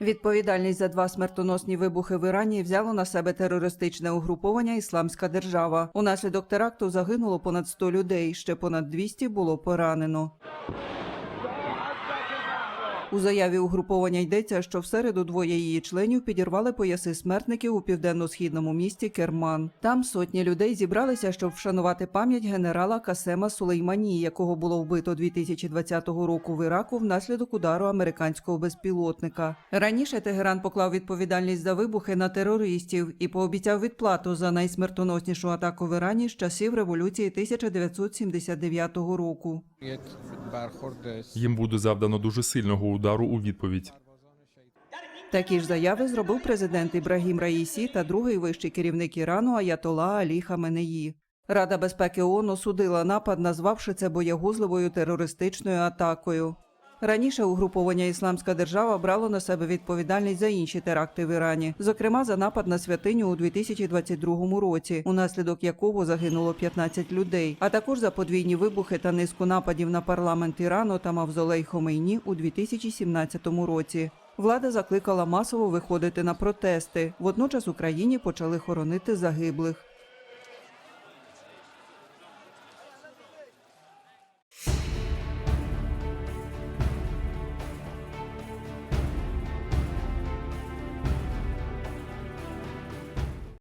Відповідальність за два смертоносні вибухи в Ірані взяло на себе терористичне угруповання Ісламська держава. Унаслідок теракту загинуло понад 100 людей, ще понад 200 було поранено. У заяві угруповання йдеться, що в середу двоє її членів підірвали пояси смертників у південно-східному місті Керман. Там сотні людей зібралися, щоб вшанувати пам'ять генерала Касема Сулеймані, якого було вбито 2020 року в Іраку внаслідок удару американського безпілотника. Раніше Тегеран поклав відповідальність за вибухи на терористів і пообіцяв відплату за найсмертоноснішу атаку в Ірані з часів революції 1979 року. Їм буде завдано дуже сильного удару у відповідь. Такі ж заяви зробив президент Ібрагім Раїсі та другий вищий керівник Ірану Аятола Алі Хаменеї. Рада безпеки ООН осудила напад, назвавши це боягузливою терористичною атакою. Раніше угруповання Ісламська держава брало на себе відповідальність за інші теракти в Ірані, зокрема за напад на святиню у 2022 році, унаслідок якого загинуло 15 людей, а також за подвійні вибухи та низку нападів на парламент Ірану та Мавзолей Хомейні у 2017 році. Влада закликала масово виходити на протести. Водночас Україні почали хоронити загиблих.